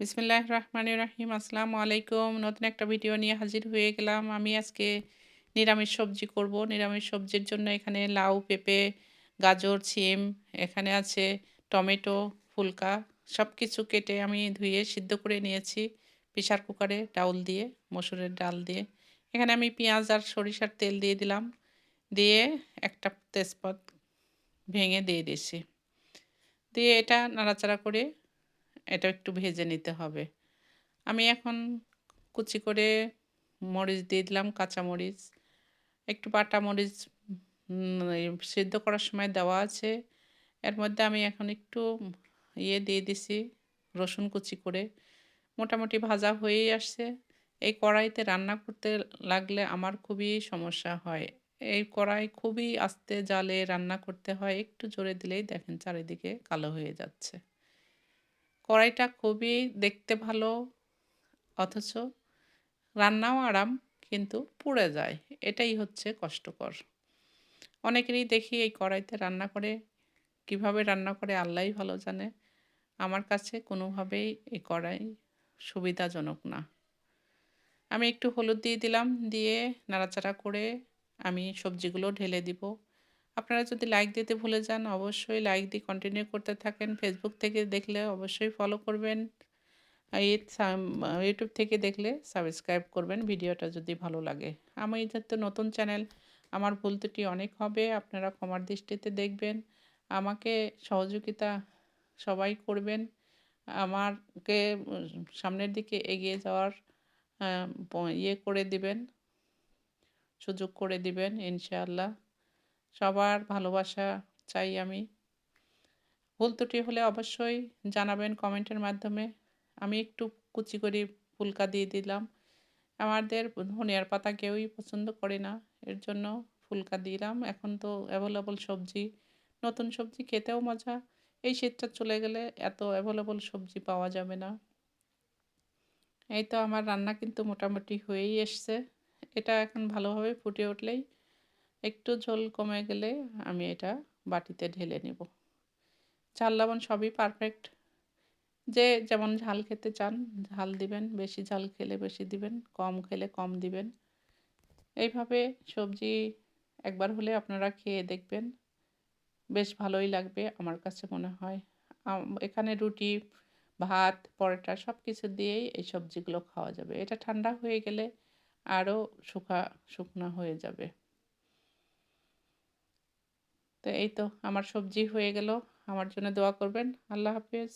বিসমিল্লাহ রহমান রাহিম। আসসালামু আলাইকুম। নতুন একটা ভিডিও নিয়ে হাজির হয়ে গেলাম। আমি আজকে নিরামিষ সবজি করব। নিরামিষ সবজির জন্য এখানে লাউ, পেঁপে, গাজর সিম এখানে আছে টমেটো, ফুলকা সব কিছু কেটে আমি ধুয়ে সিদ্ধ করে নিয়েছি প্রেশার কুকারে ডাউল দিয়ে, মসুরের ডাল দিয়ে। এখানে আমি পেঁয়াজ আর সরিষার তেল দিয়ে দিলাম। দিয়ে একটা তেজপাত ভেঙে দিয়ে দিয়েছি। দিয়ে এটা নাড়াচাড়া করে এটা একটু ভেজে নিতে হবে। আমি এখন কুচি করে মরিচ দিয়ে দিলাম, কাঁচা মরিচ। একটু বাটা মরিচ সিদ্ধ করার সময় দেওয়া আছে। এর মধ্যে আমি এখন একটু ইয়ে দিয়ে দিছি, রসুন কুচি করে। মোটামুটি ভাজা হয়েই আসছে। এই কড়াইতে রান্না করতে লাগলে আমার খুবই সমস্যা হয়। এই কড়াই খুবই আস্তে জালে রান্না করতে হয়, একটু জোরে দিলেই দেখেন চারিদিকে কালো হয়ে যাচ্ছে। কড়াইটা খুবই দেখতে ভালো, অথচ রান্নাও আরাম, কিন্তু পুড়ে যায়। এটাই হচ্ছে কষ্টকর। অনেকেরই দেখি এই কড়াইতে রান্না করে, কীভাবে রান্না করে আল্লাহই ভালো জানে। আমার কাছে কোনোভাবেই এই কড়াই সুবিধাজনক না। আমি একটু হলুদ দিয়ে দিলাম, দিয়ে নাড়াচাড়া করে আমি সবজিগুলো ঢেলে দিব। আপনারা যদি লাইক দিতে ভুলে যান, অবশ্যই লাইক দিয়ে কন্টিনিউ করতে থাকেন। ফেসবুক থেকে দেখলে অবশ্যই ফলো করবেন। ইউটিউব থেকে দেখলে সাবস্ক্রাইব করবেন, ভিডিওটা যদি ভালো লাগে। আমি যেহেতু নতুন চ্যানেল আমার ভুল ত্রুটি অনেক হবে, আপনারা ক্ষমার দৃষ্টিতে দেখবেন। আমাকে সহযোগিতা সবাই করবেন। আমারকে সামনের দিকে এগিয়ে যাওয়ার ইয়ে করে দিবেন, সুযোগ করে দিবেন, ইনশাআল্লাহ। সবার ভালোবাসা চাই আমি। ভুল ত্রুটি হলে অবশ্যই জানাবেন কমেন্টের মাধ্যমে। আমি একটু কুচি করে ফুলকা দিয়ে দিলাম। আমাদের ধনিয়ার পাতা কেউই পছন্দ করে না, এর জন্য ফুলকা দিলাম। এখন তো অ্যাভেলেবল সবজি, নতুন সবজি খেতেও মজা। এই শীতটা চলে গেলে এত অ্যাভেলেবল সবজি পাওয়া যাবে না। এই তো আমার রান্না কিন্তু মোটামুটি হয়েই এসছে। এটা এখন ভালোভাবে ফুটে উঠলেই একটু ঝোল কমে গেলে আমি এটা বাটিতে ঢেলে নেব। ঝাল, লবণ সবই পারফেক্ট যে যেমন ঝাল খেতে চান, ঝাল দিবেন, বেশি ঝাল খেলে বেশি দিবেন, কম খেলে কম দিবেন। এইভাবে সবজি একবার হলে আপনারা খেয়ে দেখবেন। বেশ ভালোই লাগবে আমার কাছে মনে হয়। এখানে রুটি, ভাত, পরোটা সব কিছু দিয়েই এই সবজিগুলো খাওয়া যাবে। এটা ঠান্ডা হয়ে গেলে আরও শুকা, শুকনো হয়ে যাবে। তো এই তো আমার সবজি হয়ে গেল। আমার জন্য দোয়া করবেন। আল্লাহ হাফিজ।